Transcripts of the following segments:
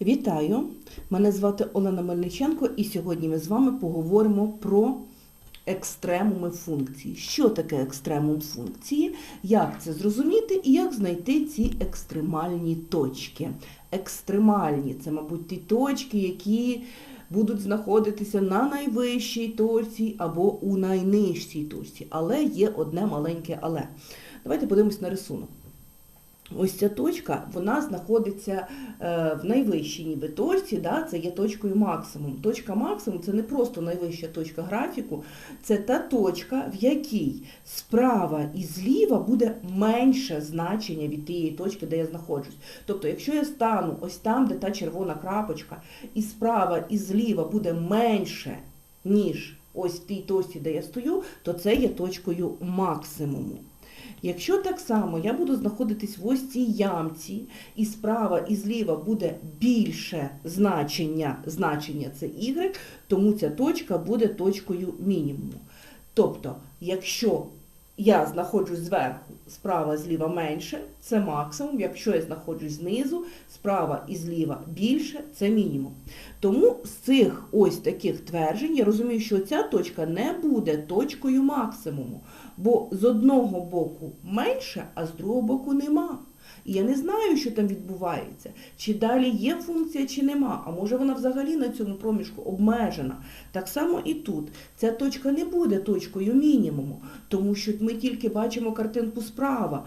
Вітаю! Мене звати Олена Мельниченко, і сьогодні ми з вами поговоримо про екстремуми функції. Що таке екстремум функції, як це зрозуміти і як знайти ці екстремальні точки. Екстремальні це, мабуть, ті точки, які будуть знаходитися на найвищій точці або у найнижчій точці. Але є одне маленьке але. Давайте подивимось на рисунок. Ось ця точка, вона знаходиться е, в найвищій ніби точці, да, це є точкою максимум. Точка максимум це не просто найвища точка графіку, це та точка, в якій справа і зліва буде менше значення від тієї точки, де я знаходжусь. Тобто, якщо я стану ось там, де та червона крапочка, і справа і зліва буде менше, ніж ось в тій точці, де я стою, то це є точкою максимуму. Якщо так само я буду знаходитись в ось цій ямці, і справа і зліва буде більше значення, значення це y, тому ця точка буде точкою мінімуму. Тобто, якщо я знаходжусь зверху, справа зліва менше, це максимум. Якщо я знаходжусь знизу, справа і зліва більше, це мінімум. Тому з цих ось таких тверджень я розумію, що ця точка не буде точкою максимуму, бо з одного боку менше, а з другого боку нема. І я не знаю, що там відбувається, чи далі є функція, чи нема, а може вона взагалі на цьому проміжку обмежена. Так само і тут. Ця точка не буде точкою мінімуму, тому що ми тільки бачимо картинку справа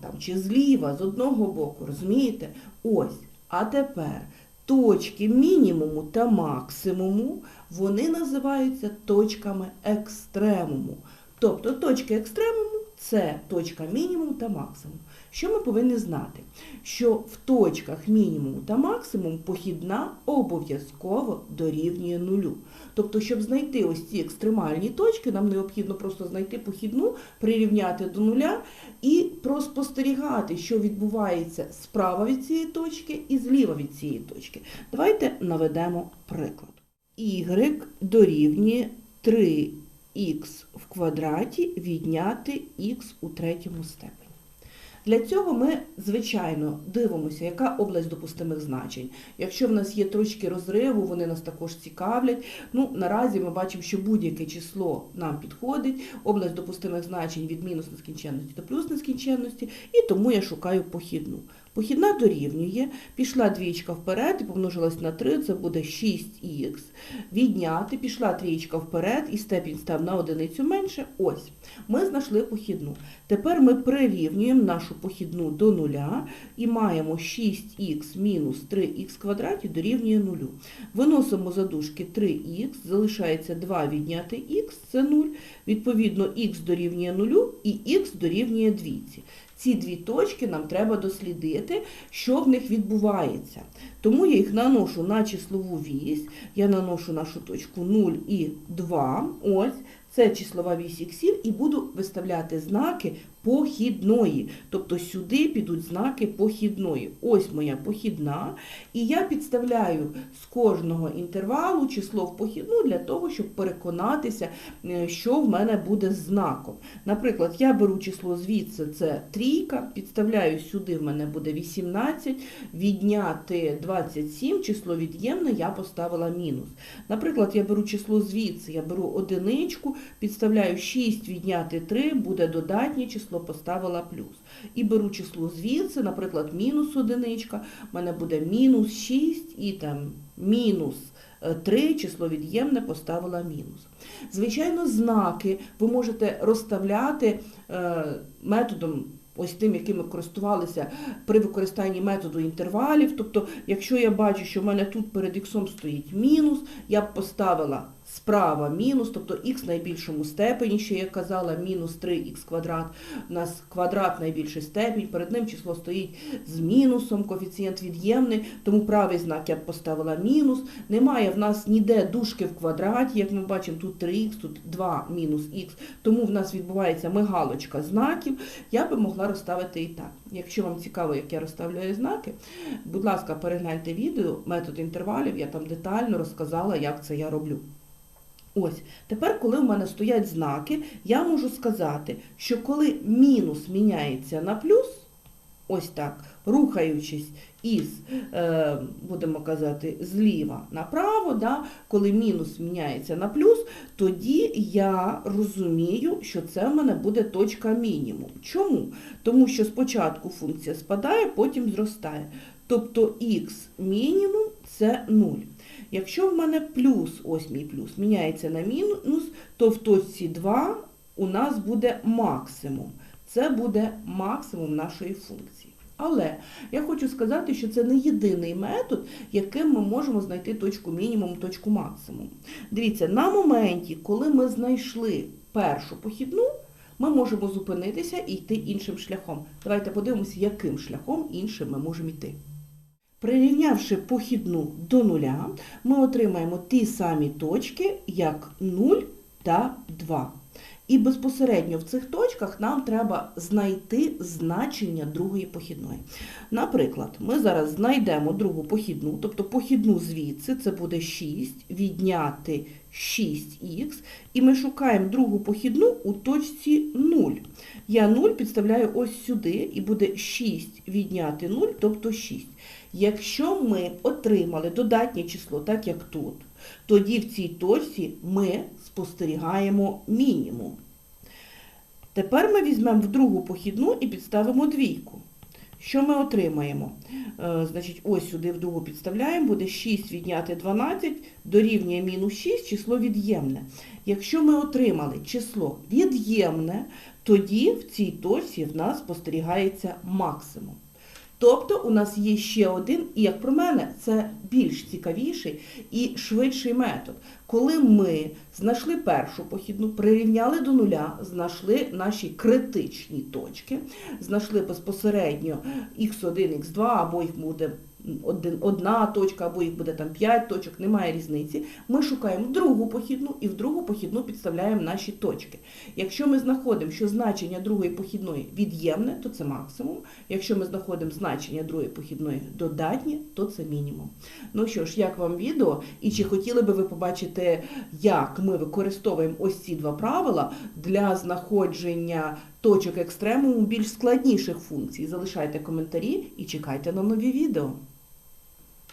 там, чи зліва, з одного боку, розумієте? Ось. А тепер точки мінімуму та максимуму, вони називаються точками екстремуму. Тобто точки екстремуму це точка мінімум та максимум. Що ми повинні знати? Що в точках мінімуму та максимум похідна обов'язково дорівнює нулю. Тобто, щоб знайти ось ці екстремальні точки, нам необхідно просто знайти похідну, прирівняти до нуля і проспостерігати, що відбувається справа від цієї точки і зліва від цієї точки. Давайте наведемо приклад. Y дорівнює 3 х в квадраті відняти х у третьому степені. Для цього ми, звичайно, дивимося, яка область допустимих значень. Якщо в нас є точки розриву, вони нас також цікавлять. Ну, наразі ми бачимо, що будь-яке число нам підходить, область допустимих значень від мінус нескінченності до плюс нескінченності, і тому я шукаю похідну. Похідна дорівнює, пішла двічка вперед і помножилась на 3, це буде 6х. Відняти, пішла трієчка вперед і степінь став на одиницю менше. Ось, ми знайшли похідну. Тепер ми прирівнюємо нашу похідну до нуля і маємо 6х мінус 3х квадраті дорівнює нулю. Виносимо за дужки 3х, залишається 2 відняти х, це 0. Відповідно, х дорівнює нулю і х дорівнює двійці. Ці дві точки нам треба дослідити, що в них відбувається. Тому я їх наношу на числову вісь, я наношу нашу точку 0 і 2, ось, це числова вісь іксів, і буду виставляти знаки похідної. Тобто сюди підуть знаки похідної. Ось моя похідна. І я підставляю з кожного інтервалу число в похідну для того, щоб переконатися, е, що в мене буде з знаком. Наприклад, я беру число звідси, це трійка, підставляю сюди, в мене буде 18, відняти 27, число від'ємне, я поставила мінус. Наприклад, я беру число звідси, я беру одиничку, підставляю 6, відняти 3, буде додатнє число, поставила плюс. І беру число звідси, наприклад, мінус одиничка, в мене буде мінус 6 і там мінус 3, число від'ємне поставила мінус. Звичайно, знаки ви можете розставляти е, методом ось тим, яким ми користувалися при використанні методу інтервалів. Тобто, якщо я бачу, що в мене тут перед іксом стоїть мінус, я б поставила справа мінус, тобто х в найбільшому степені, що я казала, мінус 3х квадрат, у нас квадрат найбільший степінь, перед ним число стоїть з мінусом, коефіцієнт від'ємний, тому правий знак я б поставила мінус. Немає в нас ніде дужки в квадраті, як ми бачимо, тут 3х, тут 2 мінус х, тому в нас відбувається мигалочка знаків. Я би могла розставити і так. Якщо вам цікаво, як я розставляю знаки, будь ласка, перегляньте відео, метод інтервалів, я там детально розказала, як це я роблю. Ось, тепер, коли в мене стоять знаки, я можу сказати, що коли мінус міняється на плюс, ось так, рухаючись із, е, будемо казати, зліва направо, да, коли мінус міняється на плюс, тоді я розумію, що це в мене буде точка мінімум. Чому? Тому що спочатку функція спадає, потім зростає. Тобто х мінімум це 0. Якщо в мене плюс, ось мій плюс, міняється на мінус, то в точці 2 у нас буде максимум. Це буде максимум нашої функції. Але я хочу сказати, що це не єдиний метод, яким ми можемо знайти точку мінімум, точку максимум. Дивіться, на моменті, коли ми знайшли першу похідну, ми можемо зупинитися і йти іншим шляхом. Давайте подивимося, яким шляхом іншим ми можемо йти. Прирівнявши похідну до нуля, ми отримаємо ті самі точки, як 0 та 2. І безпосередньо в цих точках нам треба знайти значення другої похідної. Наприклад, ми зараз знайдемо другу похідну, тобто похідну звідси, це буде 6, відняти 6х, і ми шукаємо другу похідну у точці 0. Я 0 підставляю ось сюди, і буде 6 відняти 0, тобто 6. Якщо ми отримали додатнє число, так як тут, тоді в цій точці ми спостерігаємо мінімум. Тепер ми візьмемо в другу похідну і підставимо двійку. Що ми отримаємо? Е, значить, ось сюди в другу підставляємо, буде 6 відняти 12, дорівнює мінус 6, число від'ємне. Якщо ми отримали число від'ємне, тоді в цій точці в нас спостерігається максимум. Тобто у нас є ще один, і як про мене, це більш цікавіший і швидший метод. Коли ми знайшли першу похідну, прирівняли до нуля, знайшли наші критичні точки, знайшли безпосередньо x1, x2, або їх буде одна точка, або їх буде там 5 точок, немає різниці. Ми шукаємо другу похідну і в другу похідну підставляємо наші точки. Якщо ми знаходимо, що значення другої похідної від'ємне, то це максимум. Якщо ми знаходимо значення другої похідної додатнє, то це мінімум. Ну що ж, як вам відео? І чи хотіли би ви побачити, як ми використовуємо ось ці два правила для знаходження точок екстремуму більш складніших функцій? Залишайте коментарі і чекайте на нові відео.